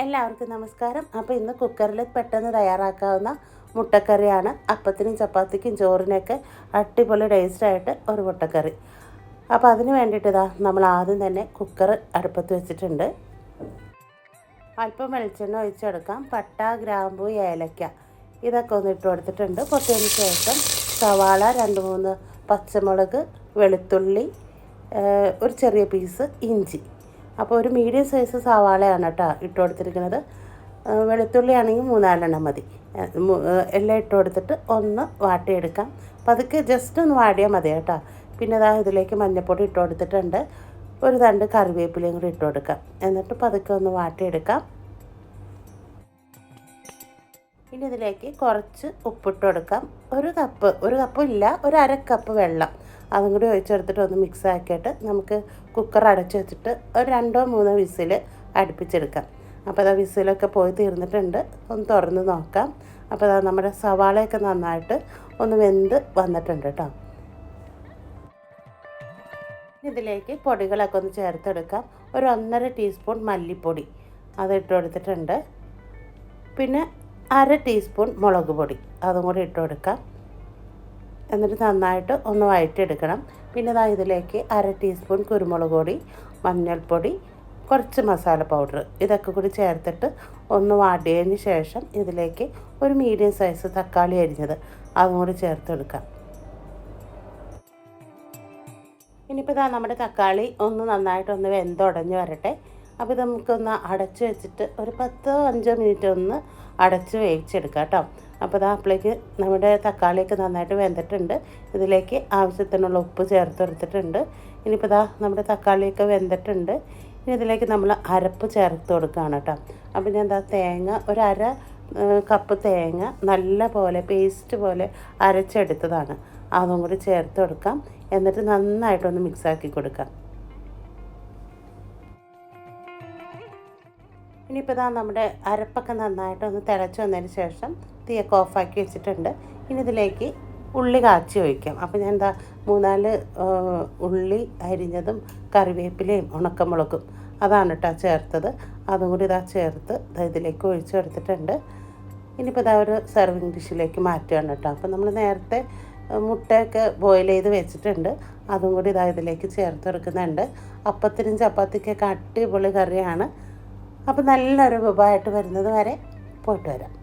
എല്ലാവർക്കും നമസ്കാരം. അപ്പോൾ ഇന്ന് കുക്കറിൽ പെട്ടെന്ന് തയ്യാറാക്കാവുന്ന മുട്ടക്കറിയാണ്. അപ്പത്തിനും ചപ്പാത്തിക്കും ചോറിനൊക്കെ അടിപൊളി ടേസ്റ്റായിട്ട് ഒരു മുട്ടക്കറി. അപ്പോൾ അതിന് വേണ്ടിയിട്ട് ഇതാ നമ്മൾ ആദ്യം തന്നെ കുക്കർ അടുപ്പത്ത് വെച്ചിട്ടുണ്ട്. അല്പം വെളിച്ചെണ്ണ ഒഴിച്ചെടുക്കാം. പട്ട ഗ്രാമ്പു ഏലക്ക ഇതൊക്കെ ഒന്ന് ഇട്ട് കൊടുത്തിട്ടുണ്ട്. പൊട്ടിയതിന് ശേഷം സവാള രണ്ട് മൂന്ന് പച്ചമുളക് വെളുത്തുള്ളി ഒരു ചെറിയ പീസ് ഇഞ്ചി. അപ്പോൾ ഒരു മീഡിയം സൈസ് സവാളയാണ് കേട്ടോ ഇട്ട് കൊടുത്തിരിക്കുന്നത്. വെളുത്തുള്ളി ആണെങ്കിൽ മൂന്നാലെണ്ണം മതി. എല്ലാം ഇട്ട് കൊടുത്തിട്ട് ഒന്ന് വാട്ടിയെടുക്കാം. പതുക്കെ ജസ്റ്റ് ഒന്ന് വാടിയാൽ മതി കേട്ടോ. പിന്നെ അതാ ഇതിലേക്ക് മഞ്ഞൾപ്പൊടി ഇട്ട് കൊടുത്തിട്ടുണ്ട്. ഒരു തണ്ട് കറിവേപ്പിലയും കൂടി ഇട്ട് കൊടുക്കാം. എന്നിട്ട് പതുക്കെ ഒന്ന് വാട്ടിയെടുക്കാം. ഇനി ഇതിലേക്ക് കുറച്ച് ഉപ്പിട്ട് കൊടുക്കാം. ഒരു കപ്പ് ഒരു കപ്പ് ഇല്ല ഒരു അര കപ്പ് വെള്ളം. അതും കൂടി ഒഴിച്ചെടുത്തിട്ട് ഒന്ന് മിക്സ് ആക്കിയിട്ട് നമുക്ക് കുക്കർ അടച്ചു വെച്ചിട്ട് ഒരു രണ്ടോ മൂന്നോ വിസിൽ അടുപ്പിച്ചെടുക്കാം. അപ്പോൾ അതാ വിസിലൊക്കെ പോയി തീർന്നിട്ടുണ്ട്. ഒന്ന് തുറന്ന് നോക്കാം. അപ്പോൾ അതാ നമ്മുടെ സവാളയൊക്കെ നന്നായിട്ട് ഒന്ന് വെന്ത് വന്നിട്ടുണ്ട് കേട്ടോ. ഇതിലേക്ക് പൊടികളൊക്കെ ഒന്ന് ചേർത്തെടുക്കാം. ഒരു ഒന്നര ടീസ്പൂൺ മല്ലിപ്പൊടി. അത് ഇട്ട് കൊടുത്തിട്ടുണ്ട്. പിന്നെ അര ടീസ്പൂൺ മുളക് പൊടി. അതും കൂടി ഇട്ട് കൊടുക്കാം. എന്നിട്ട് നന്നായിട്ട് ഒന്ന് വഴറ്റിയെടുക്കണം പിന്നെ ഇതാ ഇതിലേക്ക് അര ടീസ്പൂൺ കുരുമുളക് പൊടി മഞ്ഞൾപ്പൊടി കുറച്ച് മസാല പൗഡർ ഇതൊക്കെ കൂടി ചേർത്തിട്ട് ഒന്ന് വാടിയതിന് ശേഷം ഇതിലേക്ക് ഒരു മീഡിയം സൈസ് തക്കാളി അരിഞ്ഞത് അതും കൂടി ചേർത്തെടുക്കാം ഇനിയിപ്പോൾ ഇതാ നമ്മുടെ തക്കാളി ഒന്ന് നന്നായിട്ടൊന്ന് വെന്തുടഞ്ഞ് വരട്ടെ. അപ്പോൾ ഇത് നമുക്കൊന്ന് അടച്ചു വെച്ചിട്ട് ഒരു പത്തോ അഞ്ചോ മിനിറ്റ് ഒന്ന് അടച്ച് വേവിച്ചെടുക്കാം കേട്ടോ. അപ്പോൾ ഇതാ അപ്പോഴേക്ക് നമ്മുടെ തക്കാളിയൊക്കെ നന്നായിട്ട് വെന്തിട്ടുണ്ട്. ഇതിലേക്ക് ആവശ്യത്തിനുള്ള ഉപ്പ് ചേർത്ത് കൊടുത്തിട്ടുണ്ട്. ഇനിയിപ്പോൾ ഇതാ നമ്മുടെ തക്കാളിയൊക്കെ വെന്തിട്ടുണ്ട്. ഇനി ഇതിലേക്ക് നമ്മൾ അരപ്പ് ചേർത്ത് കൊടുക്കുകയാണ് കേട്ടോ. അപ്പോൾ ഞാൻ എന്താ തേങ്ങ ഒരു അര കപ്പ് തേങ്ങ നല്ല പോലെ പേസ്റ്റ് പോലെ അരച്ചെടുത്തതാണ്. അതും കൂടി ചേർത്ത് കൊടുക്കാം. എന്നിട്ട് നന്നായിട്ടൊന്ന് മിക്സാക്കി കൊടുക്കാം. ഇനിയിപ്പോൾ ഇതാ നമ്മുടെ അരപ്പൊക്കെ നന്നായിട്ടൊന്ന് തിളച്ച് വന്നതിന് ശേഷം തീയൊക്കെ ഓഫാക്കി വെച്ചിട്ടുണ്ട്. ഇനി ഇതിലേക്ക് ഉള്ളി കാച്ചി ഒഴിക്കാം. അപ്പോൾ ഞാൻ എന്താ മൂന്നാൽ ഉള്ളി അരിഞ്ഞതും കറിവേപ്പിലയും ഉണക്കമുളകും അതാണ് കേട്ടോ ചേർത്തത്. അതും കൂടി ഇതാ ചേർത്ത് ഇതിലേക്ക് ഒഴിച്ചു കൊടുത്തിട്ടുണ്ട്. ഇനിയിപ്പോൾ ഇതാ ഒരു സെർവിങ് ഡിഷിലേക്ക് മാറ്റുകയാണ് കേട്ടോ അപ്പോൾ നമ്മൾ നേരത്തെ മുട്ടയൊക്കെ ബോയിൽ ചെയ്ത് വെച്ചിട്ടുണ്ട്. അതും കൂടി ഇതാ ഇതിലേക്ക് ചേർത്ത് കൊടുക്കുന്നുണ്ട്. അപ്പത്തിനും ചപ്പാത്തിക്കൊക്കെ അടിപൊളി കറിയാണ്. അപ്പോൾ നല്ലൊരു വിഭവമായിട്ട് വരുന്നത് വരെ പോയിട്ട് വരാം.